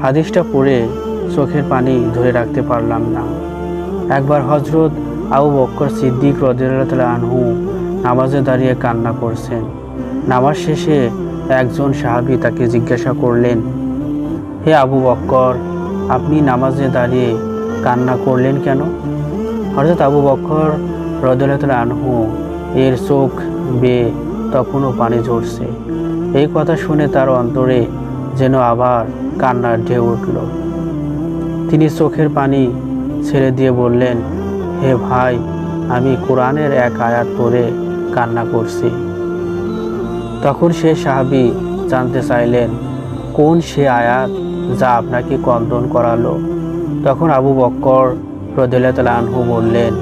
হাদিসটা পড়ে চোখের পানি ধরে রাখতে পারলাম না। একবার হজরত আবু বক্কর সিদ্দিক রদিয়াল আনহু নামাজে দাঁড়িয়ে কান্না করছেন। নামাজ শেষে একজন সাহাবী তাকে জিজ্ঞাসা করলেন, হে আবু বক্কর আপনি নামাজে দাঁড়িয়ে কান্না করলেন কেন? হজরত আবু বক্কর রদিয়াল আনহু এর চোখ বেয়ে তখনও পানি ঝরছে। এই কথা শুনে তার অন্তরে যেন আবার কান্নার ঢেউ উঠল। তিনি চোখের পানি ছেড়ে দিয়ে বললেন, হে ভাই, আমি কোরআনের এক আয়াত পড়ে কান্না করছি। তখন সে সাহাবি জানতে চাইলেন, কোন সে আয়াত যা আপনাকে কন্দন করালো? তখন আবু বক্কর রদিল্লাহ বললেন,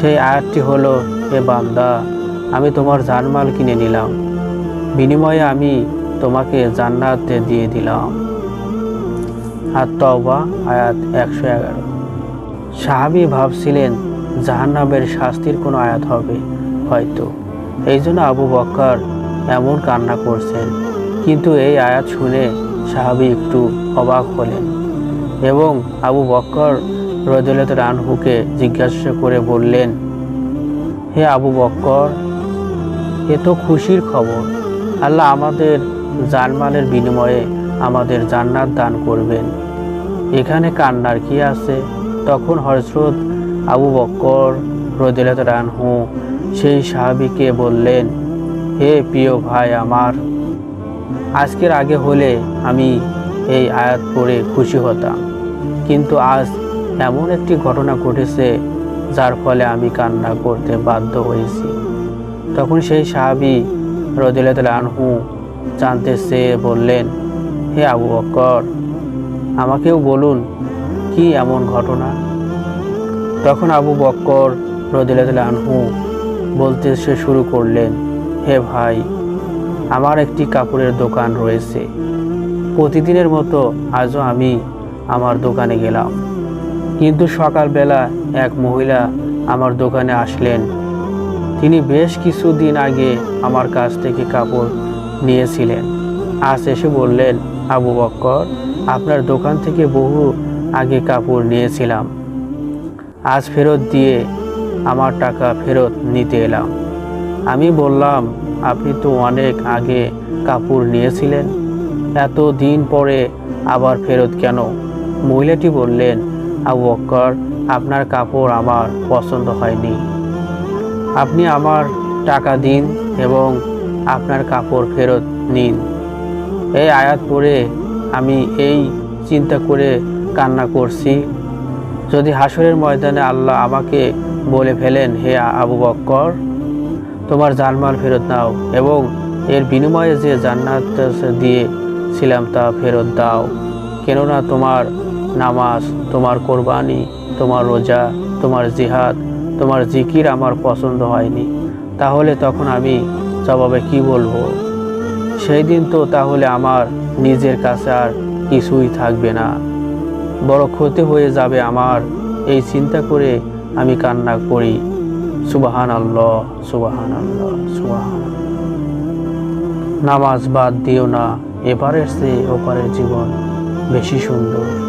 সেই আয়াতটি হলো, হে বান্দা, আমি তোমার জানমাল কিনে নিলাম। বিনিময়ে আমি তোমাকে জান্নাতে দিয়ে দিলাম। আর তওবা আয়াত একশো এগারো। সাহাবি ভাবছিলেন, জাহান্নামের শাস্তির কোনো আয়াত হবে হয়তো। এই জন্য আবু বক্কর এমন কান্না করছেন। কিন্তু এই আয়াত শুনে সাহাবি একটু অবাক হলেন এবং আবু বক্কর রজলত রানহুকে জিজ্ঞাসা করে বললেন, হে আবু বক্কর, এ তো খুশির খবর। আল্লাহ আমাদের জানমালের বিনিময়ে আমাদের জান্নাত দান করবেন। এখানে কান্নার কি আছে? তখন হজরত আবু বক্কর রদিলত রানহু সেই সাহাবিকে বললেন, হে প্রিয় ভাই আমার, আজকের আগে হলে আমি এই আয়াত পড়ে খুশি হতাম। কিন্তু আজ এমন একটি ঘটনা ঘটেছে যার ফলে আমি কান্না করতে বাধ্য হয়েছি। তখন সেই সাহাবি রদিলত আনহু জানতে চেয়ে বললেন, হে আবু বক্কর, আমাকেও বলুন, কি এমন ঘটনা? তখন আবু বক্কর রদিলত আনহু বলতে সে শুরু করলেন, হে ভাই, আমার একটি কাপড়ের দোকান রয়েছে। প্রতিদিনের মতো আজও আমি আমার দোকানে গেলাম। কিন্তু সকালবেলা এক মহিলা আমার দোকানে আসলেন। তিনি বেশ কিছুদিন আগে আমার কাছ থেকে কাপড় নিয়েছিলেন। আজ এসে বললেন, আবু বক্কর, আপনার দোকান থেকে বহু আগে কাপড় নিয়েছিলাম। আজ ফেরত দিয়ে আমার টাকা ফেরত নিতে এলাম। আমি বললাম, আপনি তো অনেক আগে কাপড় নিয়েছিলেন। এত দিন পরে আবার ফেরত কেন? মহিলাটি বললেন, আবু বক্কর, আপনার কাপড় আমার পছন্দ হয়নি। আপনি আমার টাকা দিন এবং আপনার কাপড় ফেরত নিন। এই আয়াত পড়ে আমি এই চিন্তা করে কান্না করছি। যদি হাসরের ময়দানে আল্লাহ আমাকে বলে ফেলেন, হে আবু বক্কর, তোমার জানমাল ফেরত নাও এবং এর বিনিময়ে যে জান্নাত দিয়েছিলাম তা ফেরত দাও। কেননা তোমার নামাজ, তোমার কোরবানি, তোমার রোজা, তোমার জিহাদ, তোমার জিকির আমার পছন্দ হয়নি। তাহলে তখন আমি জবাবে কি বলব? সেই দিন তো তাহলে আমার নিজের কাছে আর কিছুই থাকবে না। বড় ক্ষতি হয়ে যাবে আমার এই চিন্তা করে আমি কান্না করি। সুবাহান আল্লাহ সুবাহান আল্লাহ সুবাহান নামাজ বাদ দিও না এপারের চেয়ে ওপারের জীবন বেশি সুন্দর।